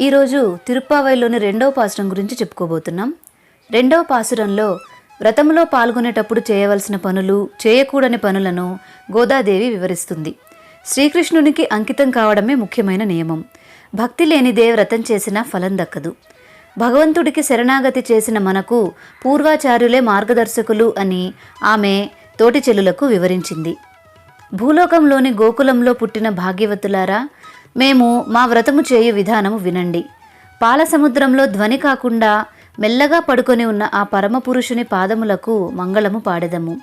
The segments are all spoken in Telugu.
ఈరోజు తిరుప్పావైలోని రెండవ పాసురం గురించి చెప్పుకోబోతున్నాం. రెండవ పాసురంలో వ్రతంలో పాల్గొనేటప్పుడు చేయవలసిన పనులు చేయకూడని పనులను గోదాదేవి వివరిస్తుంది. శ్రీకృష్ణునికి అంకితం కావడమే ముఖ్యమైన నియమం. భక్తి లేనిదే వ్రతం చేసినా ఫలం దక్కదు. భగవంతుడికి శరణాగతి చేసిన మనకు పూర్వాచార్యులే మార్గదర్శకులు అని ఆమె తోటి చెల్లులకు వివరించింది. భూలోకంలోని గోకులంలో పుట్టిన భాగ్యవతులారా మేము మా వ్రతము చేయు విధానము వినండి. పాల సముద్రంలో ధ్వని కాకుండా మెల్లగా పడుకొని ఉన్న ఆ పరమపురుషుని పాదములకు మంగళము పాడెదము.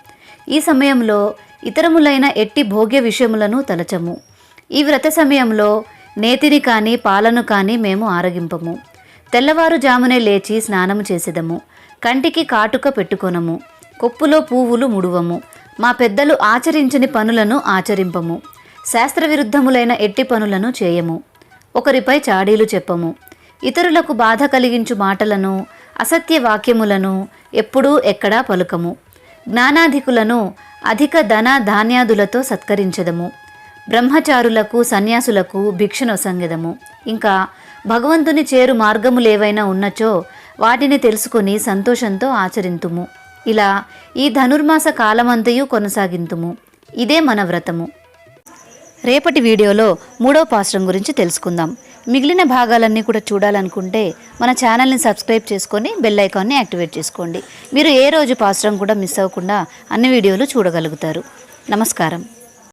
ఈ సమయంలో ఇతరములైన ఎట్టి భోగ్య విషయములను తలచము. ఈ వ్రత సమయంలో నేతిని కానీ పాలను కానీ మేము ఆరగింపము. తెల్లవారుజామునే లేచి స్నానము చేసేదము. కంటికి కాటుక పెట్టుకొనము. కొప్పులో పువ్వులు ముడువము. మా పెద్దలు ఆచరించని పనులను ఆచరింపము. శాస్త్రవిరుద్ధములైన ఎట్టి పనులను చేయము. ఒకరిపై చాడీలు చెప్పము. ఇతరులకు బాధ కలిగించు మాటలను అసత్య వాక్యములను ఎప్పుడూ ఎక్కడా పలుకము. జ్ఞానాధికులను అధిక ధన ధాన్యాదులతో సత్కరించదము. బ్రహ్మచారులకు సన్యాసులకు భిక్షనొసంగదము ఇంకా భగవంతుని చేరు మార్గములేవైనా ఉన్నచో వాటిని తెలుసుకొని సంతోషంతో ఆచరింతుము. ఇలా ఈ ధనుర్మాస కాలమంతయు కొనసాగింతుము. ఇదే మన వ్రతము. రేపటి వీడియోలో మూడో పాశ్రం గురించి తెలుసుకుందాం. మిగిలిన భాగాలన్నీ కూడా చూడాలనుకుంటే మన ఛానల్ని సబ్స్క్రైబ్ చేసుకొని బెల్ ఐకాన్ని యాక్టివేట్ చేసుకోండి. మీరు ఏ రోజు పాశ్రం కూడా మిస్ అవ్వకుండా అన్ని వీడియోలు చూడగలుగుతారు. నమస్కారం.